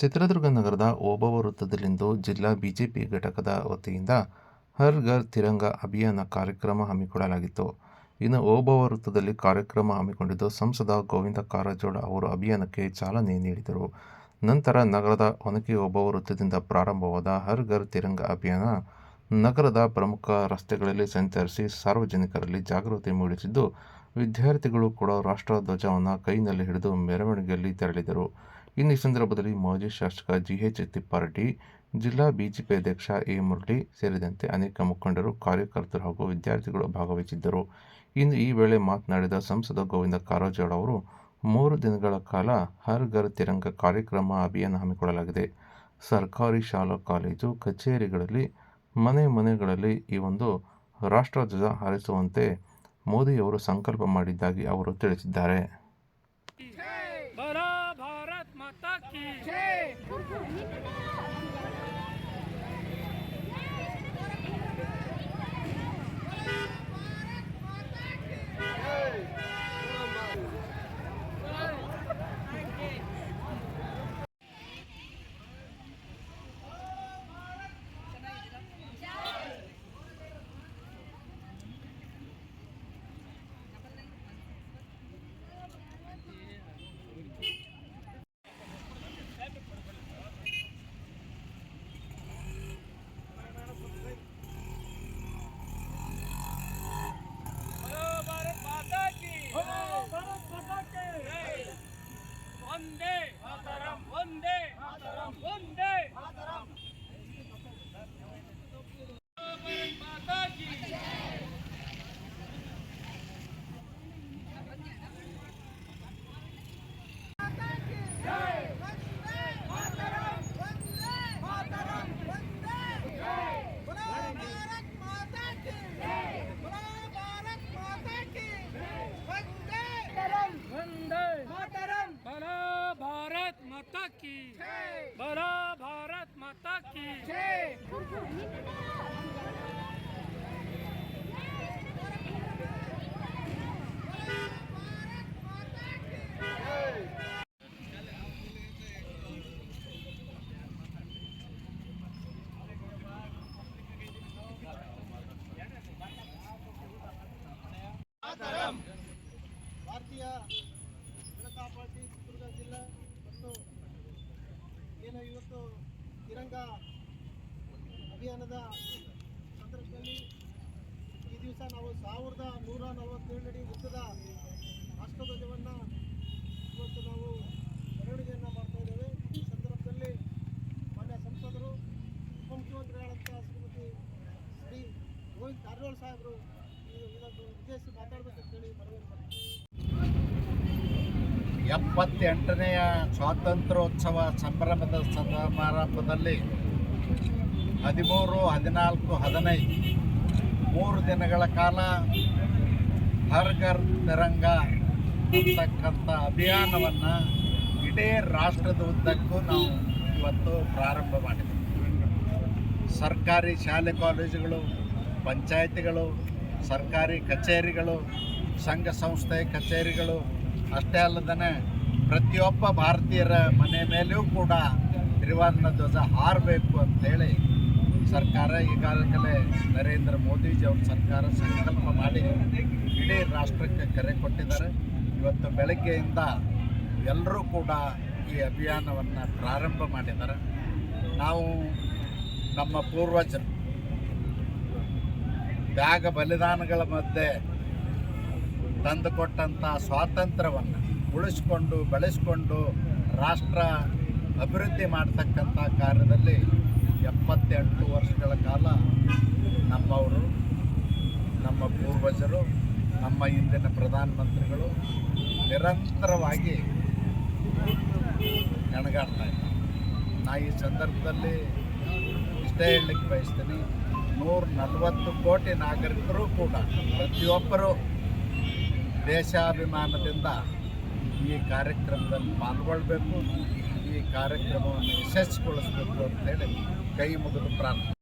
ಚಿತ್ರದುರ್ಗ ನಗರದ ಓಬವ್ವ ವೃತ್ತದಲ್ಲಿಂದು ಜಿಲ್ಲಾ ಬಿಜೆಪಿ ಘಟಕದ ವತಿಯಿಂದ ಹರ್ ಘರ್ ತಿರಂಗ ಅಭಿಯಾನ ಕಾರ್ಯಕ್ರಮ ಹಮ್ಮಿಕೊಳ್ಳಲಾಗಿತ್ತು ಇನ್ನು ಓಬವ್ವ ವೃತ್ತದಲ್ಲಿ ಕಾರ್ಯಕ್ರಮ ಹಮ್ಮಿಕೊಂಡಿದ್ದು ಸಂಸದ ಗೋವಿಂದ ಕಾರಜೋಳ ಅವರು ಅಭಿಯಾನಕ್ಕೆ ಚಾಲನೆ ನೀಡಿದರು. ನಂತರ ನಗರದ ಒನಕೆ ಓಬವ್ವ ವೃತ್ತದಿಂದ ಪ್ರಾರಂಭವಾದ ಹರ್ ಘರ್ ತಿರಂಗ ಅಭಿಯಾನ ನಗರದ ಪ್ರಮುಖ ರಸ್ತೆಗಳಲ್ಲಿ ಸಂಚರಿಸಿ ಸಾರ್ವಜನಿಕರಲ್ಲಿ ಜಾಗೃತಿ ಮೂಡಿಸಿದ್ದು, ವಿದ್ಯಾರ್ಥಿಗಳು ಕೂಡ ರಾಷ್ಟ್ರ ಧ್ವಜವನ್ನು ಕೈನಲ್ಲಿ ಹಿಡಿದು ಮೆರವಣಿಗೆಯಲ್ಲಿ ತೆರಳಿದರು. ಇನ್ನು ಈ ಸಂದರ್ಭದಲ್ಲಿ ಮಾಜಿ ಶಾಸಕ ಜಿಎಚ್ ತಿಪ್ಪಾರೆಡ್ಡಿ, ಜಿಲ್ಲಾ ಬಿಜೆಪಿ ಅಧ್ಯಕ್ಷ ಎ ಮುರಳಿ ಸೇರಿದಂತೆ ಅನೇಕ ಮುಖಂಡರು, ಕಾರ್ಯಕರ್ತರು ಹಾಗೂ ವಿದ್ಯಾರ್ಥಿಗಳು ಭಾಗವಹಿಸಿದ್ದರು. ಇನ್ನು ಈ ವೇಳೆ ಮಾತನಾಡಿದ ಸಂಸದ ಗೋವಿಂದ ಕಾರಜೋಳ ಅವರು, ಮೂರು ದಿನಗಳ ಕಾಲ ಹರ್ ಘರ್ ತಿರಂಗ ಕಾರ್ಯಕ್ರಮ ಅಭಿಯಾನ ಹಮ್ಮಿಕೊಳ್ಳಲಾಗಿದೆ. ಸರ್ಕಾರಿ ಶಾಲಾ ಕಾಲೇಜು, ಕಚೇರಿಗಳಲ್ಲಿ, ಮನೆ ಮನೆಗಳಲ್ಲಿ ಈ ಒಂದು ರಾಷ್ಟ್ರಧ್ವಜ ಹಾರಿಸುವಂತೆ ಮೋದಿಯವರು ಸಂಕಲ್ಪ ಮಾಡಿದ್ದಾಗಿ ಅವರು ತಿಳಿಸಿದ್ದಾರೆ. Come on, come on. बड़ा भारत माता की। ಅಭಿಯಾನದ ಸಂದರ್ಭದಲ್ಲಿ ಈ ದಿವಸ ನಾವು ಸಾವಿರದ ನೂರ ನಲವತ್ತೇಳು ಅಡಿ ಉದ್ದದ ರಾಷ್ಟ್ರಧ್ವಜವನ್ನು ಇವತ್ತು ನಾವು ಮೆರವಣಿಗೆಯನ್ನು ಮಾಡ್ತಾ ಇದ್ದೇವೆ. ಈ ಸಂದರ್ಭದಲ್ಲಿ ಮಾನ್ಯ ಸಂಸದರು ಉಪಮುಖ್ಯಮಂತ್ರಿಗಳಾದಂಥ ಶ್ರೀಮತಿ ಶ್ರೀ ಗೋವಿಂದ್ ಕಾರಜೋಳ ಸಾಹೇಬರು ಇದನ್ನು ಉದ್ದೇಶಿಸಿ ಮಾತಾಡಬೇಕಂತ ಹೇಳಿ ಮನವಿ ಮಾಡ್ತೀನಿ ಎಪ್ಪತ್ತೆಂಟನೆಯ ಸ್ವಾತಂತ್ರ್ಯೋತ್ಸವ ಸಂಭ್ರಮದ ಸಮಾರಂಭದಲ್ಲಿ ಹದಿಮೂರು, ಹದಿನಾಲ್ಕು, ಹದಿನೈದು. ಮೂರು ದಿನಗಳ ಕಾಲ ಹರ್ ಘರ್ ತಿರಂಗ ಅಂತಕ್ಕಂಥ ಅಭಿಯಾನವನ್ನು ಇಡೀ ರಾಷ್ಟ್ರದ ಉದ್ದಕ್ಕೂ ನಾವು ಇವತ್ತು ಪ್ರಾರಂಭ ಮಾಡಿದ್ದೀವಿ ಸರ್ಕಾರಿ ಶಾಲೆ ಕಾಲೇಜುಗಳು, ಪಂಚಾಯತಿಗಳು, ಸರ್ಕಾರಿ ಕಚೇರಿಗಳು, ಸಂಘ ಸಂಸ್ಥೆ ಕಚೇರಿಗಳು, ಅಷ್ಟೇ ಅಲ್ಲದೇ ಪ್ರತಿಯೊಬ್ಬ ಭಾರತೀಯರ ಮನೆ ಮೇಲೆಯೂ ಕೂಡ ತ್ರಿವರ್ಣ ಧ್ವಜ ಹಾರಬೇಕು ಅಂತೇಳಿ ಸರ್ಕಾರ ಈಗಾಗಲೇ ನರೇಂದ್ರ ಮೋದಿಜಿಯವ್ರ ಸರ್ಕಾರ ಸಂಕಲ್ಪ ಮಾಡಿ ಇಡೀ ರಾಷ್ಟ್ರಕ್ಕೆ ಕರೆ ಕೊಟ್ಟಿದ್ದಾರೆ. ಇವತ್ತು ಬೆಳಗ್ಗೆಯಿಂದ ಎಲ್ಲರೂ ಕೂಡ ಈ ಅಭಿಯಾನವನ್ನು ಪ್ರಾರಂಭ ಮಾಡಿದ್ದಾರೆ. ನಾವು ನಮ್ಮ ಪೂರ್ವಜರು ತ್ಯಾಗ ಬಲಿದಾನಗಳ ಮಧ್ಯೆ ತಂದುಕೊಟ್ಟಂಥ ಸ್ವಾತಂತ್ರ್ಯವನ್ನು ಉಳಿಸ್ಕೊಂಡು ಬೆಳೆಸ್ಕೊಂಡು ರಾಷ್ಟ್ರ ಅಭಿವೃದ್ಧಿ ಮಾಡ್ತಕ್ಕಂಥ ಕಾರ್ಯದಲ್ಲಿ ಎಪ್ಪತ್ತೆಂಟು ವರ್ಷಗಳ ಕಾಲ ನಮ್ಮವರು, ನಮ್ಮ ಪೂರ್ವಜರು, ನಮ್ಮ ಹಿಂದಿನ ಪ್ರಧಾನಮಂತ್ರಿಗಳು ನಿರಂತರವಾಗಿ ಹೆಣಗಾಡ್ತಾ ಇದ್ದಾರೆ. ನಾ ಈ ಸಂದರ್ಭದಲ್ಲಿ ಇಷ್ಟೇ ಹೇಳಲಿಕ್ಕೆ ಬಯಸ್ತೀನಿ, ನೂರ ನಲವತ್ತು ಕೋಟಿ ನಾಗರಿಕರು ಕೂಡ, ಪ್ರತಿಯೊಬ್ಬರು ದೇಶಾಭಿಮಾನದಿಂದ ಈ ಕಾರ್ಯಕ್ರಮದಲ್ಲಿ ಪಾಲ್ಗೊಳ್ಬೇಕು. ಈ ಕಾರ್ಯಕ್ರಮವನ್ನು ಯಶಸ್ವಿಗೊಳಿಸಬೇಕು ಅಂತೇಳಿ ಕೈ ಮುಗಿದು ಪ್ರಾರ್ಥನೆ